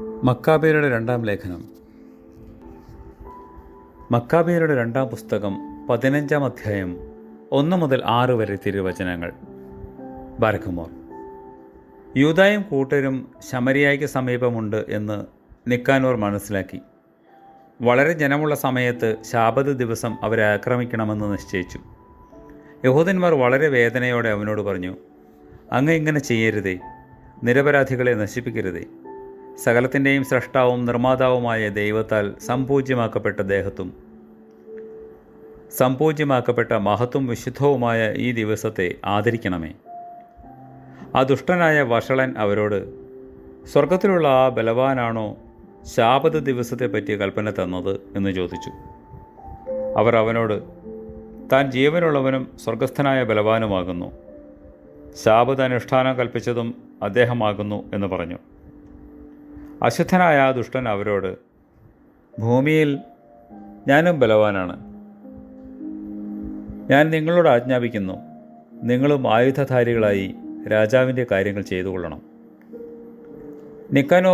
മക്കാബേരുടെ രണ്ടാം ലേഖനം. മക്കാബേരുടെ രണ്ടാം പുസ്തകം പതിനഞ്ചാം അധ്യായം ഒന്ന് മുതൽ ആറ് വരെ തിരുവചനങ്ങൾ. ബാരക്കുമോർ യൂതായും കൂട്ടരും ശമരിയായ്ക്ക് സമീപമുണ്ട് എന്ന് നിക്കാനോർ മനസ്സിലാക്കി. വളരെ ജനമുള്ള സമയത്ത് ശാബത് ദിവസം അവരെ ആക്രമിക്കണമെന്ന് നിശ്ചയിച്ചു. യഹൂദന്മാർ വളരെ വേദനയോടെ അവനോട് പറഞ്ഞു അങ്ങ് ഇങ്ങനെ ചെയ്യരുതേ നിരപരാധികളെ നശിപ്പിക്കരുതേ സകലത്തിന്റെയും സ്രഷ്ടാവും നിർമ്മാതാവുമായ ദൈവത്താൽ സംപൂജ്യമാക്കപ്പെട്ട ദേഹത്തും സംപൂജ്യമാക്കപ്പെട്ട മഹത്വം വിശുദ്ധവുമായ ഈ ദിവസത്തെ ആദരിക്കണമേ. ആ ദുഷ്ടനായ വഷളൻ അവരോട് സ്വർഗത്തിലുള്ള ആ ബലവാനാണോ ശാപത പറ്റിയ കൽപ്പന തന്നത്? എന്ന് ചോദിച്ചു. അവർ അവനോട് താൻ ജീവനുള്ളവനും സ്വർഗസ്ഥനായ ബലവാനുമാകുന്നു. ശാപത അനുഷ്ഠാനം കൽപ്പിച്ചതും അദ്ദേഹമാകുന്നു എന്ന് പറഞ്ഞു. അശുദ്ധനായ ആ ദുഷ്ടൻ അവരോട് ഭൂമിയിൽ ഞാനും ബലവാനാണ്. ഞാൻ നിങ്ങളോട് ആജ്ഞാപിക്കുന്നു നിങ്ങളും ആയുധധാരികളായി രാജാവിന്റെ കാര്യങ്ങൾ ചെയ്തു കൊള്ളണം